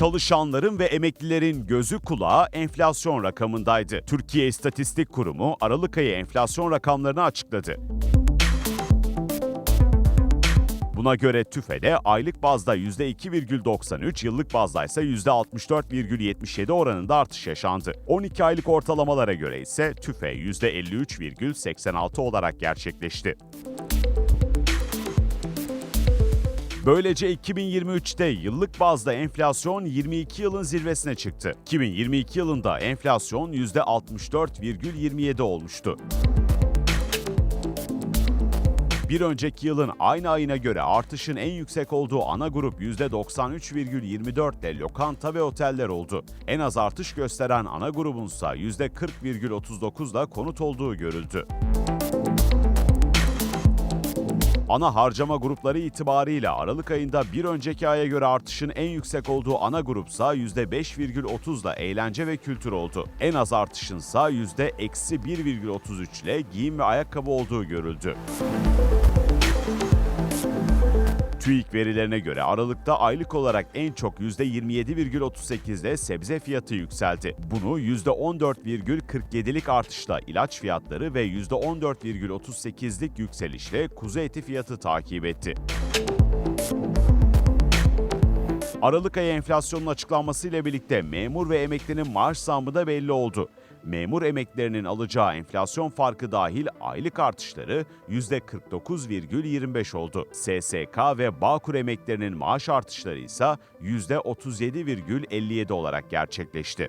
Çalışanların ve emeklilerin gözü kulağı enflasyon rakamındaydı. Türkiye İstatistik Kurumu Aralık ayı enflasyon rakamlarını açıkladı. Buna göre TÜFE'de aylık bazda %2,93, yıllık bazda ise %64,77 oranında artış yaşandı. 12 aylık ortalamalara göre ise TÜFE %53,86 olarak gerçekleşti. Böylece 2023'te yıllık bazda enflasyon 22 yılın zirvesine çıktı. 2022 yılında enflasyon %64,27 olmuştu. Bir önceki yılın aynı ayına göre artışın en yüksek olduğu ana grup %93,24 ile lokanta ve oteller oldu. En az artış gösteren ana grubunsa %40,39 ile konut olduğu görüldü. Ana harcama grupları itibarıyla Aralık ayında bir önceki aya göre artışın en yüksek olduğu ana grupsa %5,30 ile eğlence ve kültür oldu. En az artışınsa %-1,33 ile giyim ve ayakkabı olduğu görüldü. TÜİK verilerine göre Aralık'ta aylık olarak en çok %27,38'de sebze fiyatı yükseldi. Bunu %14,47'lik artışla ilaç fiyatları ve %14,38'lik yükselişle kuzu eti fiyatı takip etti. Aralık ayı enflasyonun açıklanmasıyla birlikte memur ve emeklinin maaş zammı da belli oldu. Memur emeklerinin alacağı enflasyon farkı dahil aylık artışları %49,25 oldu. SSK ve Bağkur emeklerinin maaş artışları ise %37,57 olarak gerçekleşti.